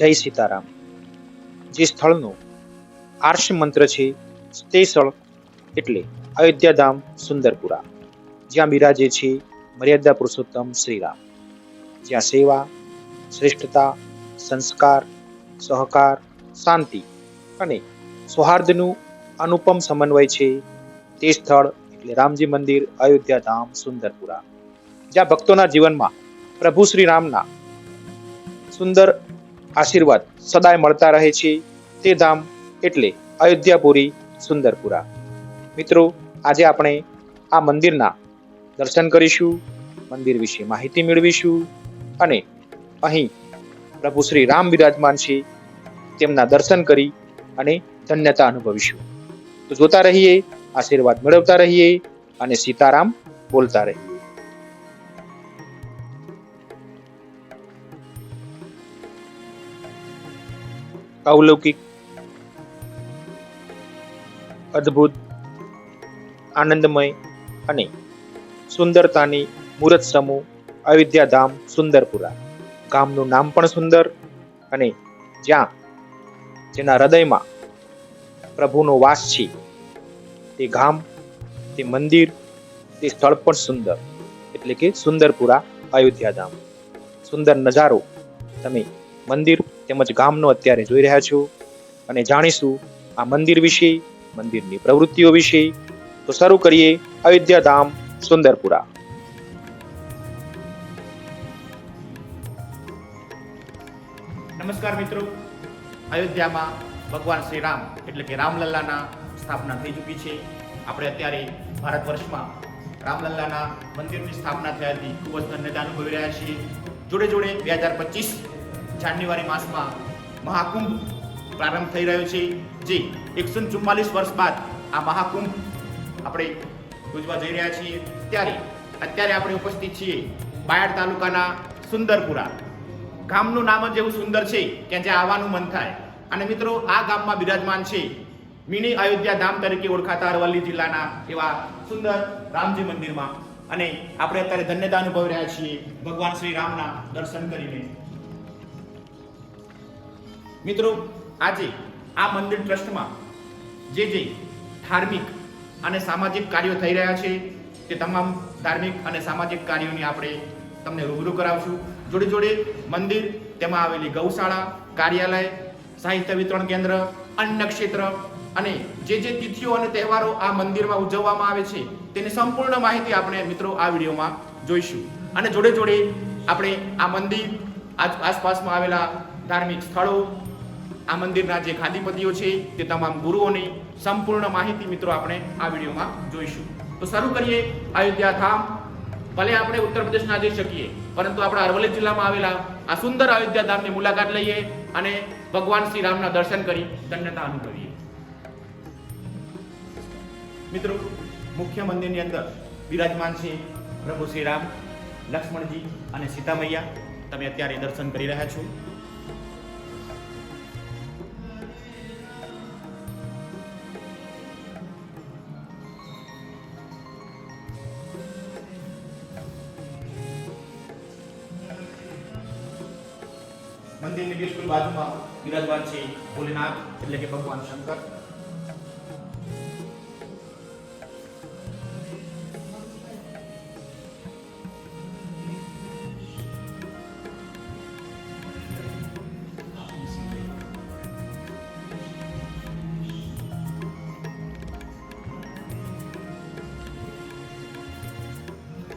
જય સીતારામ. જે સ્થળનું આર્ષ મંત્ર છે, તે સ્થળ એટલે અયોધ્યાધામ, સુંદરપુરા, જ્યાં બિરાજે છે મર્યાદા પુરુષોત્તમ શ્રીરામ. જ્યાં સેવા, શ્રેષ્ઠતા, સંસ્કાર, સહકાર, શાંતિ અને સૌહાર્દનું અનુપમ સમન્વય છે, તે સ્થળ એટલે રામજી મંદિર, અયોધ્યાધામ, સુંદરપુરા. જ્યાં ભક્તોના જીવનમાં પ્રભુ શ્રી રામના સુંદર આશીર્વાદ સદાય મળતા રહે છે. તે ધામ એટલે અયોધ્યાપુરી, સુંદરપુરા. મિત્રો, આજે આપણે આ મંદિરના દર્શન કરીશું, મંદિર વિશે માહિતી મેળવીશું અને અહીં પ્રભુ શ્રી રામ બિરાજમાન છે, તેમના દર્શન કરી અને ધન્યતા અનુભવીશું. તો જોતા રહીએ, આશીર્વાદ મેળવતા રહીએ અને સીતારામ બોલતા રહીએ. અવલૌકિક, અદ્ભુત, આનંદમય અને સુંદરતાની મૂર્ત સમૂહ અયોધ્યાધામ સુંદરપુરા. ગામનું નામ પણ સુંદર અને જ્યાં જેના હૃદયમાં પ્રભુનો વાસ છે, તે ગામ, તે મંદિર, તે સ્થળ પણ સુંદર. એટલે કે સુંદરપુરા અયોધ્યાધામ. સુંદર નજારો તમે મંદિર તેમજ ગામનો અત્યારે જોઈ રહ્યા છો. અને જાણીશું આ મંદિર વિશે, મંદિરની પ્રવૃત્તિઓ વિશે. તો શરૂ કરીએ અયોધ્યા ધામ સુંદરપુરા. નમસ્કાર મિત્રો. અયોધ્યામાં ભગવાન શ્રી રામ, એટલે કે રામલલ્લાના સ્થાપના થઈ ચૂકી છે. આપણે અત્યારે ભારત વર્ષમાં રામલલ્લાના મંદિરની સ્થાપના થયાથી ખૂબ જ ધન્યતા અનુભવી રહ્યા છીએ. જોડે જોડે બે હજાર પચીસ જાન્યુઆરી માસમાં મહાકુંભ પ્રારંભ થઈ રહ્યો છે. જે એકસો ચુમ્માલીસ વર્ષ બાદ આ મહાકુંભ આપણે યોજવા જઈ રહ્યા છીએ. ત્યારે અત્યારે આપણે ઉપસ્થિત છીએ બાયડ તાલુકાના સુંદરપુરા. ગામનું નામ જ એવું સુંદર છે કે જ્યાં આવવાનું મન થાય. અને મિત્રો, આ ગામમાં બિરાજમાન છે મિની અયોધ્યા ધામ તરીકે ઓળખાતા અરવલ્લી જિલ્લાના એવા સુંદર રામજી મંદિરમાં. અને આપણે અત્યારે ધન્યતા અનુભવી રહ્યા છીએ. ભગવાન શ્રી રામના દર્શન કરીને. મિત્રો, આજે આ મંદિર ટ્રસ્ટમાં જે જે ધાર્મિક અને સામાજિક કાર્યો થઈ રહ્યા છે, તે તમામ ધાર્મિક અને સામાજિક કાર્યોની આપણે તમને રૂબરૂ કરાવશું. જોડે જોડે મંદિર, તેમાં આવેલી ગૌશાળા, કાર્યાલય, સાહિત્ય વિતરણ કેન્દ્ર, અન્ન ક્ષેત્ર અને જે જે તિથિઓ અને તહેવારો આ મંદિરમાં ઉજવવામાં આવે છે, તેની સંપૂર્ણ માહિતી આપણે મિત્રો આ વિડીયોમાં જોઈશું. અને જોડે જોડે આપણે આ મંદિર આસપાસમાં આવેલા ધાર્મિક સ્થળો આ મંદિરના જે ખાદીપતિઓ છે તે તમામ ગુરુઓની સંપૂર્ણ માહિતી મિત્રો આપણે આ વિડીયોમાં જોઈશું. તો શરૂ કરીએ અયોધ્યા ધામ. ભલે આપણે ઉત્તર પ્રદેશ ના જઈ શકીએ, પરંતુ આપણા અરવલ્લી જિલ્લામાં આવેલા આ સુંદર અયોધ્યા ધામની મુલાકાત લઈએ અને ભગવાન શ્રી રામના દર્શન કરી ધન્યતા અનુભવીએ. મિત્રો, મુખ્ય મંદિરની અંદર બિરાજમાન છે પ્રભુ શ્રી રામ, લક્ષ્મણજી અને સીતા મૈયા તમે અત્યારે દર્શન કરી રહ્યા છો. મંદિરની બિલકુલ બાજુમાં બિરાજમાન છે ભોલેનાથ, એટલે કે ભગવાન શંકર.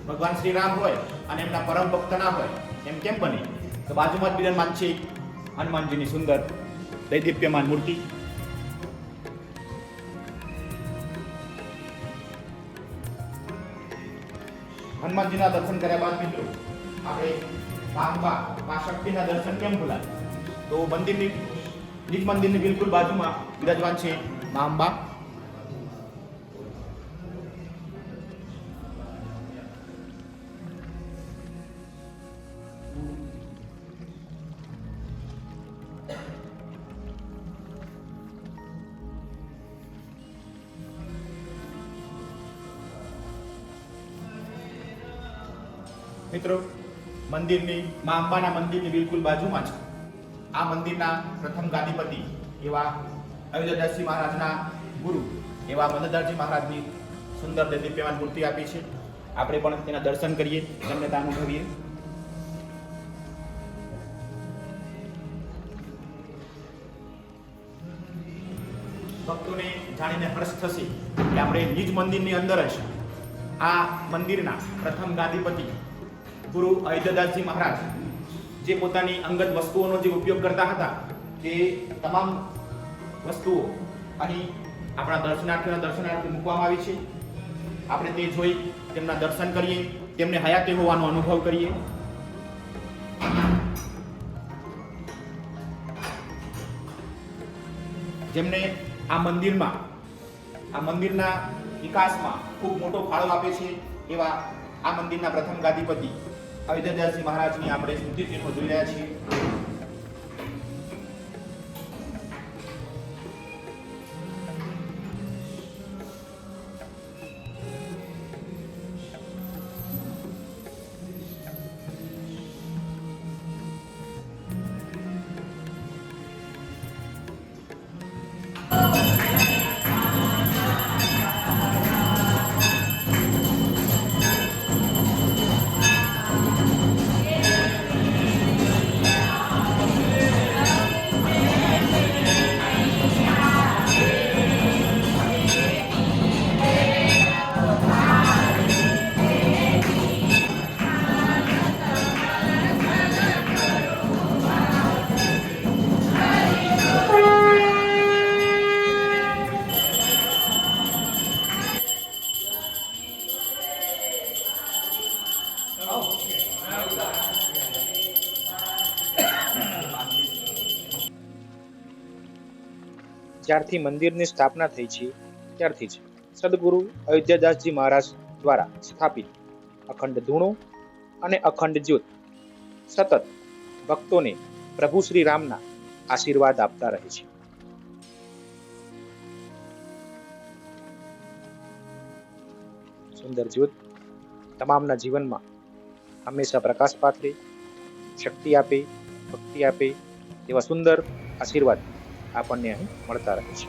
ભગવાન શ્રી રામ હોય અને એમના પરમ ભક્ત ના હોય, એમ કેમ બને? તો બાજુમાં જ બિરાજમાન છે હનુમાનજીની સુંદર દૈદીપ્યમાન મૂર્તિ. હનુમાનજીના દર્શન કર્યા બાદ મિત્રો, આપણે બાંબા મા શક્તિના દર્શન કેમ ભૂલાય? તો મંદિરની નિજ મંદિરની બિલકુલ બાજુમાં બિરાજમાન છે મા અંબા. મિત્રો, મંદિરની, મા અંબાના મંદિરની બિલકુલ બાજુમાં છે આ મંદિરના પ્રથમ ગાદીપતિ એવા અયોધ્યાદાસજી મહારાજના ગુરુ એવા મદદારજી મહારાજની સુંદર દેદીપ્યમાન મૂર્તિ આપી છે. આપણે પણ તેના દર્શન કરીએ ધન્યતા અનુભવીએ. ભક્તોને જાણીને હર્ષ થશે કે આપણે નિજ મંદિરની અંદર જ આ મંદિરના પ્રથમ ગાદીપતિ ગુરુ અયોધ્યાદાસજી મહારાજ જે પોતાની અંગત વસ્તુઓનો જે ઉપયોગ કરતા હતા, તે તમામ વસ્તુઓ અહીં આપણા દર્શનાર્થીઓના દર્શનાર્થે મૂકવામાં આવી છે. આપણે તે જોઈ તેમના દર્શન કરીએ, તેમને હયાતી હોવાનો અનુભવ કરીએ. જેમને આ મંદિરમાં, આ મંદિરના વિકાસમાં ખૂબ મોટો ફાળો આપે છે એવા આ મંદિરના પ્રથમ ગાદીપતિ અયોધ્યાદાસજી મહારાજની આપણે સ્મૃતિચિહ્નો જોઈ રહ્યા છીએ. જ્યારથી મંદિરની સ્થાપના થઈ છે. ત્યારથી જ સદગુરુ અયોધ્યાદાસજી મહારાજ દ્વારા સ્થાપિત અખંડ ધૂણો અને અખંડ જ્યોત સતત ભક્તોને પ્રભુ શ્રી રામના આશીર્વાદ આપતા રહે છે. સુંદર જ્યોત તમામના જીવનમાં હંમેશા પ્રકાશ પાથરે શક્તિ આપે, ભક્તિ આપે તેવા સુંદર આશીર્વાદ આપણને અહીં મળતા રહે છે.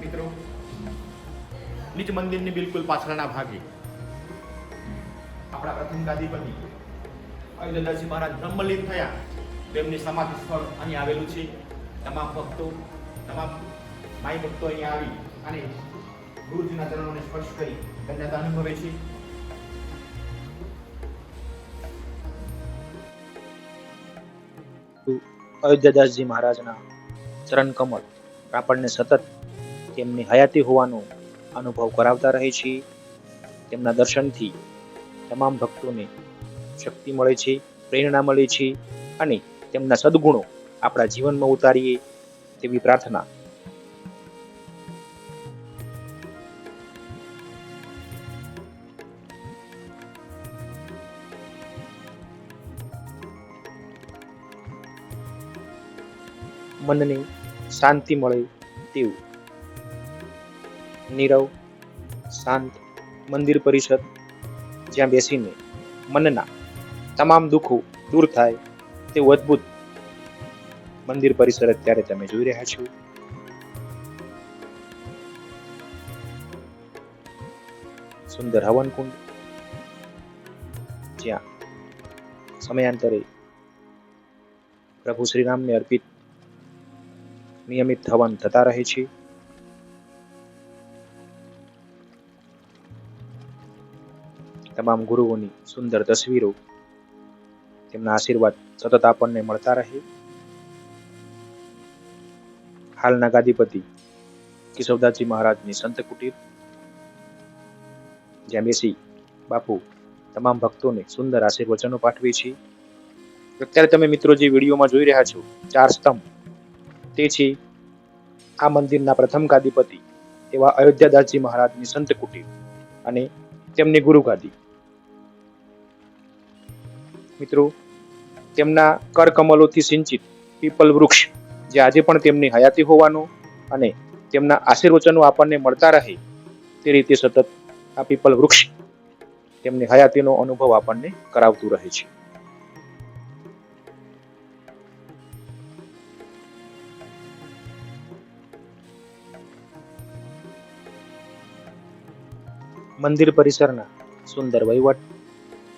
મિત્રો નિજ મંદિરની બિલકુલ પાછળના ભાગે, આપણા પ્રથમ ગાદીપતિ અયોધ્યાદાસજી મહારાજ બ્રહ્મલીન થયા. તેમની સમાધિ સ્થળ અહીં આવેલું છે. તમામ ભક્તો, તમામ માઈ ભક્તો અહીં આવી અને ગુરુજીના ચરણોને સ્પર્શ કરી ધન્યતા અનુભવે છે. અયોધ્યાદાસજી મહારાજના ચરણ કમળ આપણને સતત તેમની હયાતી હોવાનો અનુભવ કરાવતા રહે છે. તેમના દર્શનથી તમામ ભક્તોને શક્તિ મળે છે, પ્રેરણા મળે છે અને તેમના સદગુણો આપણા જીવનમાં ઉતારીએ તેવી પ્રાર્થના. મનને શાંતિ મળે તેવું. નીરવ શાંત મંદિર પરિષદ જ્યાં બેસીને મનના તમામ દુઃખો દૂર થાય તેવું અદ્ભુત મંદિર પરિસર અત્યારે તમે જોઈ રહ્યા છો. સુંદર હવન કુંડ જ્યાં સમયાંતરે પ્રભુ શ્રીરામને અર્પિત નિયમિત હવન થતા રહે છે. તમામ ગુરુઓની સુંદર તસવીરો તેમના આશીર્વાદ સતત આપણને મળતા રહે. હાલના ગાદીપતિ કેશવદાસજી મહારાજની સંત કુટીર, જ્યાં બેસી બાપુ તમામ ભક્તોને સુંદર આશીર્વચનો પાઠવે છે. અત્યારે તમે મિત્રો જે વિડીયોમાં જોઈ રહ્યા છો, ચાર સ્તંભ, તે છે આ મંદિરના પ્રથમ ગાદીપતિ એવા અયોધ્યાદાસજી મહારાજની સંત કુટીર અને તેમની ગુરુ ગાદી. મિત્રો, તેમના કરકમલોથી સિંચિત પીપલ વૃક્ષ જે આજે પણ તેમની હયાતી હોવાનું અને તેમના આશીર્વચનો આપણને મળતા રહે તે રીતે સતત આ પીપલ વૃક્ષ તેમની હયાતીનો અનુભવ આપણને કરાવતું રહે છે. મંદિર પરિસરના સુંદર વહીવટ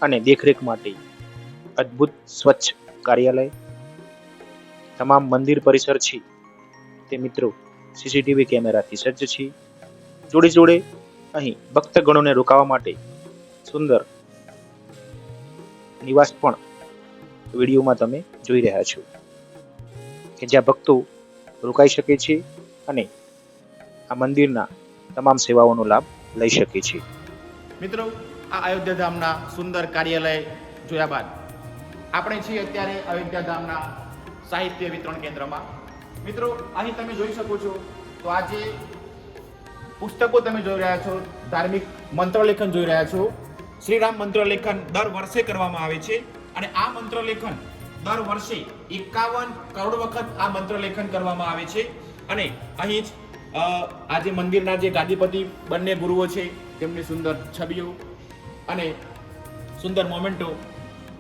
અને દેખરેખ માટે અદ્ભુત સ્વચ્છ કાર્યાલય, તમામ મંદિર પરિસર છે. તે મિત્રો, સીસીટીવી કેમેરાથી સજ્જ છે. જોડે જોડે અહીં ભક્તગણોને રોકાવા માટે સુંદર નિવાસ પણ વિડીયોમાં તમે જોઈ રહ્યા છો. કે જ્યાં ભક્તો રોકાઈ શકે છે અને આ મંદિરના તમામ સેવાઓનો લાભ લઈ શકે છે. મિત્રો, આ અયોધ્યા ધામના સુંદર કાર્યાલય જોયા બાદ આપણે છીએ અત્યારે અયોધ્યા ધામના સાહિત્ય વિતરણ કેન્દ્રમાં. મિત્રો, અહીં તમે જોઈ શકો છો, તો આ જે પુસ્તકો તમે જોઈ રહ્યા છો, ધાર્મિક મંત્રલેખન જોઈ રહ્યા છો, શ્રીરામ મંત્રલેખન દર વર્ષે કરવામાં આવે છે, અને આ મંત્રલેખન દર વર્ષે એકાવન કરોડ વખત આ મંત્રલેખન કરવામાં આવે છે, અને અહીં જ આજે મંદિરના જે ગાદીપતિ બંને ગુરુઓ છે, તેમની સુંદર છબીઓ અને સુંદર મોમેન્ટો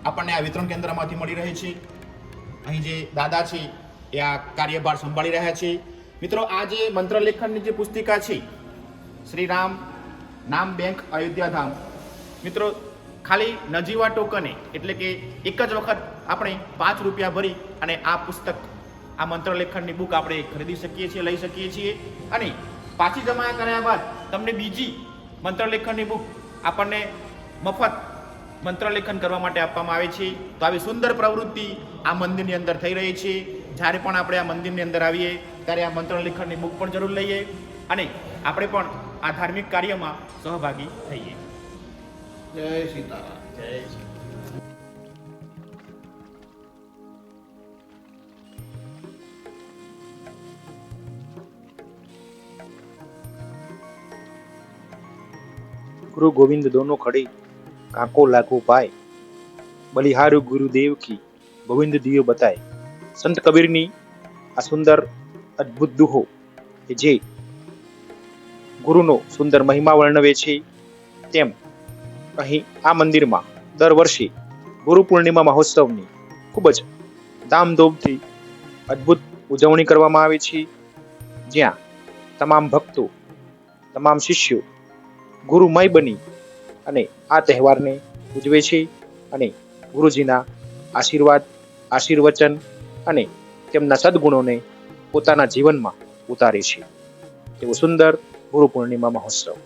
આપણને આ વિતરણ કેન્દ્રમાંથી મળી રહે છે. અહીં જે દાદા છે, એ આ કાર્યભાર સંભાળી રહ્યા છે. મિત્રો, આ જે મંત્રલેખનની જે પુસ્તિકા છે શ્રી રામ નામ બેંક અયોધ્યાધામ. મિત્રો, ખાલી નજીવા ટોકને એટલે કે એક જ વખત આપણે પાંચ રૂપિયા ભરી અને આ પુસ્તક, આ મંત્રલેખનની બુક આપણે ખરીદી શકીએ છીએ, લઈ શકીએ છીએ. અને પાછી જમા કર્યા બાદ તમને બીજી મંત્રલેખનની બુક આપણને મફત મંત્રલેખન કરવા માટે આપવામાં આવે છે. તો આવી સુંદર પ્રવૃત્તિ આ મંદિરની અંદર થઈ રહી છે. જ્યારે પણ આપણે આ મંદિરની અંદર આવીએ ત્યારે આ મંત્રલેખનની બુક પણ જરૂર લઈએ અને આપણે પણ આ ધાર્મિક કાર્યમાં સહભાગી થઈએ. જય સીતારામ. જય ગુરુ ગોવિંદ દોનો ખડી. કાંકો લાગુ ભાઈ બલિહારું ગુરુદેવ કી ગોવિંદ દિયો બતાય. સંત કબીરની આ સુંદર અદ્ભુત દુહો કે જે ગુરુનો સુંદર મહિમા વર્ણવે છે, તેમ અહીં આ મંદિરમાં દર વર્ષે ગુરુ પૂર્ણિમા મહોત્સવની ખૂબ જ ધામધૂમથી અદ્ભુત ઉજવણી કરવામાં આવે છે. જ્યાં તમામ ભક્તો, તમામ શિષ્યો ગુરુમય બની અને આ તહેવારને ઉજવે છે અને ગુરુજીના આશીર્વાદ, આશીર્વચન અને તેમના સદગુણોને પોતાના જીવનમાં ઉતારે છે. તેવો સુંદર ગુરુ પૂર્ણિમા મહોત્સવ.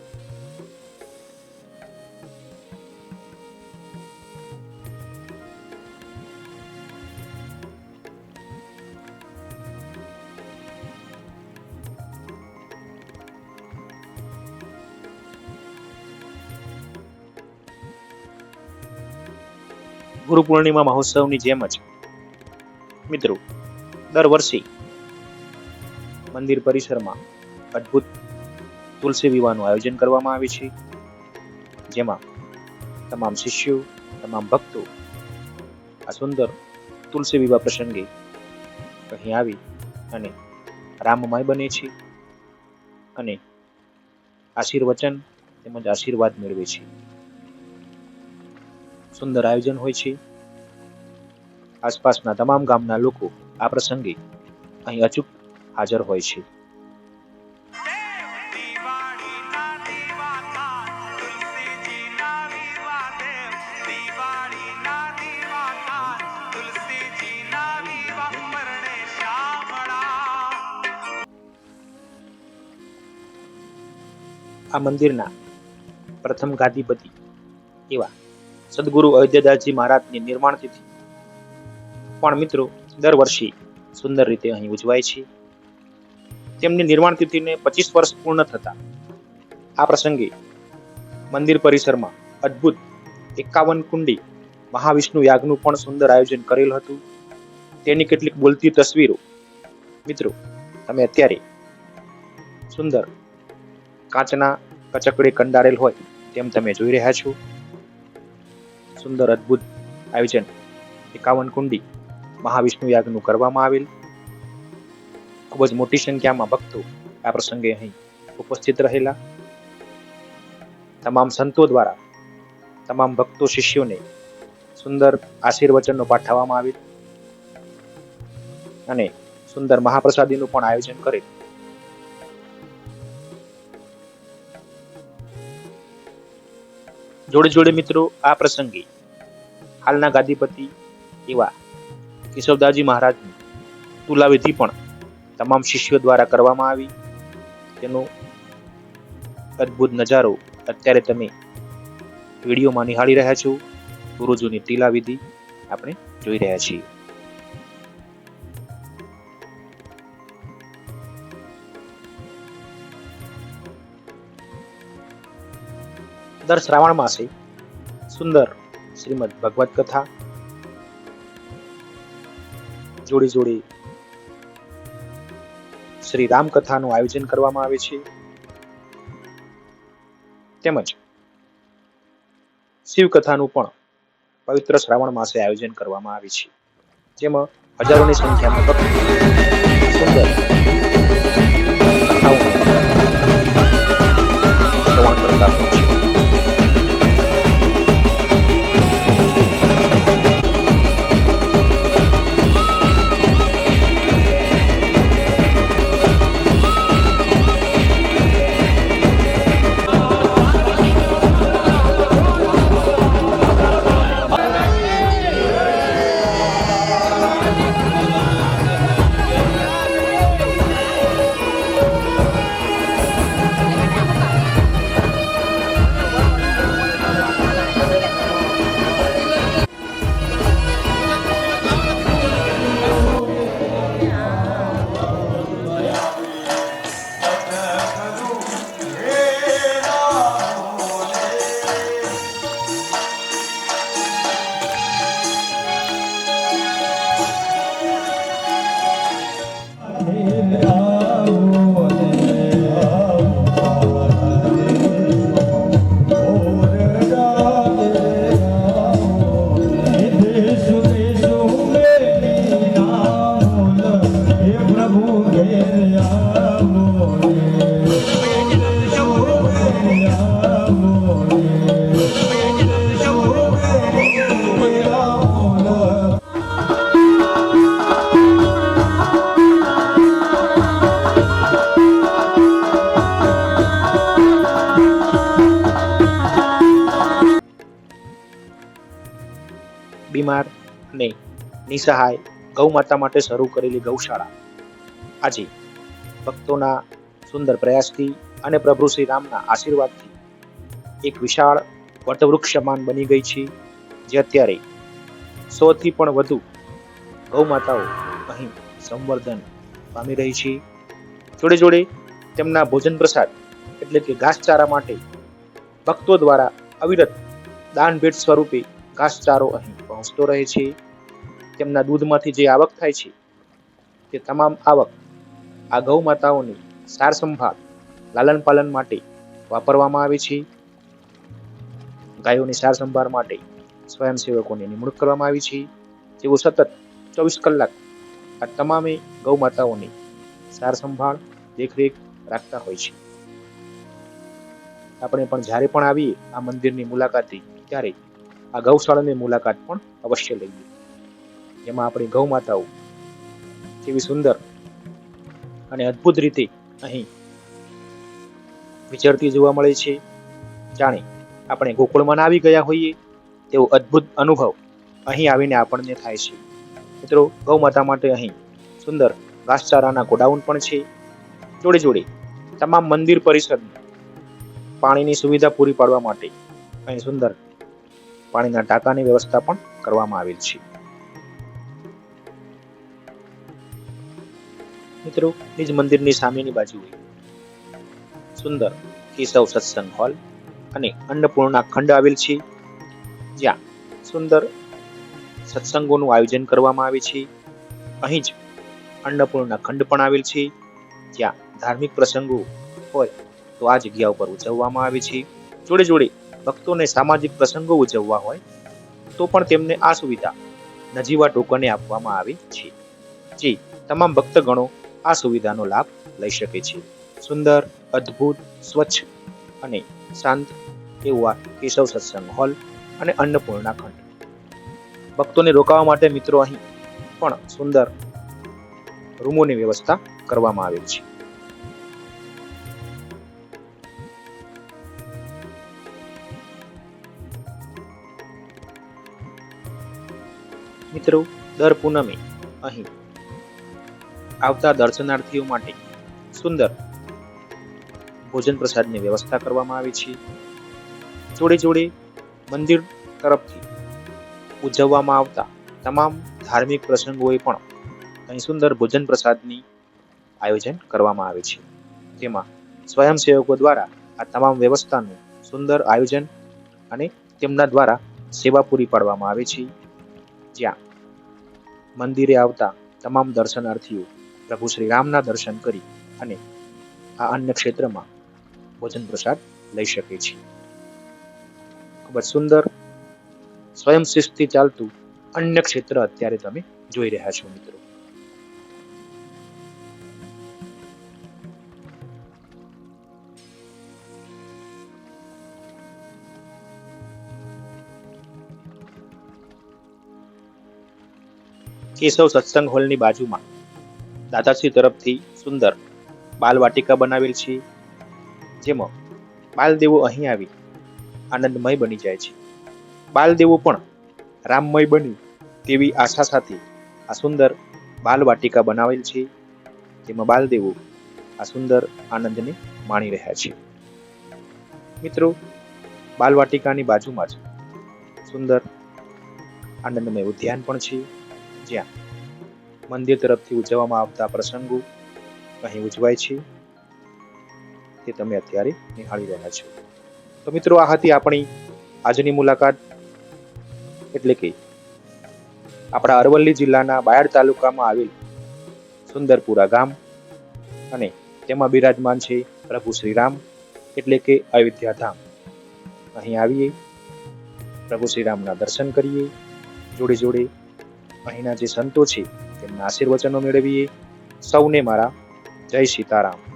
ગુરુ પૂર્ણિમા મહોત્સવની જેમ જ મિત્રો, દર વર્ષે મંદિર પરિસરમાં અદ્ભુત તુલસી વિવાહનું આયોજન કરવામાં આવે છે. જેમાં તમામ શિષ્યો, તમામ ભક્તો આ સુંદર તુલસી વિવાહ પ્રસંગે અહીં આવી અને રામમય બને છે અને આશીર્વચન તેમજ આશીર્વાદ મેળવે છે. સુંદર આયોજન હોય છે. આસપાસના તમામ ગામના લોકો આ પ્રસંગે અહીં અચૂક હાજર હોય છે. આ મંદિરના પ્રથમ ગાદીપતિ એવા સદગુરુ અયોધ્યાદાસજી મહારાજની નિર્માણ તિથિ. પણ મિત્રો, દર વર્ષે સુંદર રીતે અહીં ઉજવાય છે. તેમની નિર્માણ તિથિને પચીસ વર્ષ પૂર્ણ થતા આ પ્રસંગે મંદિર પરિસરમાં અદ્ભુત એકાવન કુંડી મહાવિષ્ણુ યાગનું પણ સુંદર આયોજન કરેલ હતું. તેની કેટલીક બોલતી તસવીરો, મિત્રો, તમે અત્યારે સુંદર કાચના કચકડે કંડારેલ હોય તેમ તમે જોઈ રહ્યા છો. સુંદર અદ્ભુત આયોજન એકાવન કુંડી મહાવિષ્ણુ યાગનું કરવામાં આવેલ. ખૂબ જ મોટી સંખ્યામાં ભક્તો આ પ્રસંગે અહીં ઉપસ્થિત રહેલા. તમામ સંતો દ્વારા તમામ ભક્તો શિષ્યોને સુંદર આશીર્વચનનો પાઠવવામાં આવેલ. અને સુંદર મહાપ્રસાદીનું પણ આયોજન કરેલ. જોડે જોડે મિત્રો, આ પ્રસંગે હાલના ગાદીપતિ એવા કેશવદાસજી મહારાજની તુલાવિધિ પણ તમામ શિષ્યો દ્વારા કરવામાં આવી. તેનો અદ્ભુત નજારો અત્યારે તમે વિડીયોમાં નિહાળી રહ્યા છો. ગુરુજીની તિલાવિધિ આપણે જોઈ રહ્યા છીએ. દર શ્રાવણ માસે સુંદર શ્રીમદ ભગવત કથા જોડી જોડી શ્રી રામ કથાનું આયોજન કરવામાં આવે છે. તેમજ શિવ કથાનું પણ પવિત્ર શ્રાવણ માસે આયોજન કરવામાં આવે છે. જેમાં હજારોની સંખ્યામાં ભક્તો સુંદર બીમાર અને નિસહાય ગૌ માટે શરૂ કરેલી ગૌશાળા. આજે ભક્તોના સુંદર પ્રયાસથી અને પ્રભુ શ્રી રામના આશીર્વાદથી એક વિશાળ વટવૃક્ષ સમાન બની ગઈ છે, જે અત્યારે સોથી પણ વધુ ગૌ માતાઓ અહીં સંવર્ધન પામી રહી છે. જોડે જોડે તેમના ભોજન પ્રસાદ એટલે કે ઘાસચારા માટે ભક્તો દ્વારા અવિરત દાન ભેટ સ્વરૂપે ઘાસચારો અહીં પહોંચતો રહે છે. તેમના દૂધમાંથી જે આવક થાય છે, તે તમામ આવક આ ગૌ માતાઓની સાર સંભાળ, લાલન પાલન માટે વાપરવામાં આવે છે. ગાયોની સાર સંભાળ માટે સ્વયંસેવકોની નિમણૂક કરવામાં આવી છે. જેઓ સતત ચોવીસ કલાક આ તમામે ગૌ માતાઓની સાર સંભાળ, દેખરેખ રાખતા હોય છે. આપણે પણ જ્યારે પણ આવીએ આ મંદિરની મુલાકાતે, ત્યારે આ ગૌશાળાની મુલાકાત પણ અવશ્ય લઈએ. જેમાં આપણી ગૌ માતાઓ કેવી સુંદર અને અદ્ભુત રીતે અહીં વિચરતી જોવા મળે છે. જાણે આપણે ગોકુળમાં આવી ગયા હોઈએ તેવો અદ્ભુત અનુભવ અહીં આવીને આપણને થાય છે. મિત્રો ગૌ માતા માટે અહીં સુંદર ઘાસચારાના ગોડાઉન પણ છે. જોડે જોડે તમામ મંદિર પરિસરને પાણીની સુવિધા પૂરી પાડવા માટે અહીં સુંદર પાણીના ટાંકાની વ્યવસ્થા પણ કરવામાં આવેલ છે. મિત્રો નિજ મંદિરની સામેની બાજુએ સુંદર કેશવ સત્સંગ હોલ અને અન્નપૂર્ણા ખંડ આવેલ છે. જ્યાં સુંદર સત્સંગોનું આયોજન કરવામાં આવે છે. અહીં જ અન્નપૂર્ણા ખંડ પણ આવેલ છે. જ્યાં ધાર્મિક પ્રસંગો હોય તો આ જગ્યા ઉપર ઉજવવામાં આવે છે. જોડે જોડે ભક્તોને સામાજિક પ્રસંગો ઉજવવા હોય, તો પણ તેમને આ સુવિધા નજીવા ટોકને આપવામાં આવે છે. જે, તમામ ભક્તગણો આ સુવિધાનો લાભ લઈ શકે છે. સુંદર, અદ્ભુત, સ્વચ્છ અને શાંત એવું આ કેશવ સત્સંગ હોલ અને અન્નપૂર્ણા ખંડ. ભક્તોને રોકાવા માટે મિત્રો અહીં પણ સુંદર રૂમોની વ્યવસ્થા કરવામાં આવેલ છે. મિત્રો, દર પૂનમે અહીં આવતા દર્શનાર્થીઓ માટે સુંદર ભોજન પ્રસાદની વ્યવસ્થા કરવામાં આવી છે. જોડે જોડે મંદિર તરફથી ઉજવવામાં આવતા તમામ ધાર્મિક પ્રસંગોએ પણ અહીં સુંદર ભોજન પ્રસાદની આયોજન કરવામાં આવે છે. તેમાં સ્વયંસેવકો દ્વારા આ તમામ વ્યવસ્થાનું સુંદર આયોજન અને તેમના દ્વારા સેવા પૂરી પાડવામાં આવે છે. જ્યાં મંદિરે આવતા તમામ દર્શનાર્થીઓ પ્રભુ શ્રી રામના દર્શન કરી અને આ અન્ય ક્ષેત્રમાં ભોજન પ્રસાદ લઈ શકે છે. ખૂબ જ સુંદર, સ્વયં શિસ્તથી ચાલતું અન્ય ક્ષેત્ર અત્યારે તમે જોઈ રહ્યા છો મિત્રો. કેશવ સત્સંગ હોલની બાજુમાં દાદાશ્રી તરફથી સુંદર બાલવાટિકા બનાવેલ છે, જેમાં બાલદેવો અહીં આવી આનંદમય બની જાય છે. બાલદેવો પણ રામમય બની તેવી આશા સાથે આ સુંદર બાલવાટિકા બનાવેલ છે, જેમાં બાલદેવો આ સુંદર આનંદને માણી રહ્યા છે. મિત્રો બાલવાટિકાની બાજુમાં જ સુંદર આનંદમય ઉદ્યાન પણ છે. જ્યાં મંદિર તરફથી ઉજવવામાં આવતા પ્રસંગો અહીં ઉજવાય છે. તે તમે અત્યારે નિહાળી રહ્યા છો. તો મિત્રો, આ હતી આપણી આજની મુલાકાત. એટલે કે આપણા અરવલ્લી જિલ્લાના બાયડ તાલુકામાં આવેલ સુંદરપુરા ગામ અને તેમાં બિરાજમાન છે પ્રભુ શ્રીરામ. એટલે કે અયોધ્યા ધામ અહીં આવીએ, પ્રભુ શ્રીરામના દર્શન કરીએ, જોડે જોડે અહીંના જે સંતો છે તેમના આશીર્વચનો મેળવીએ. સૌને મારા જય સીતારામ.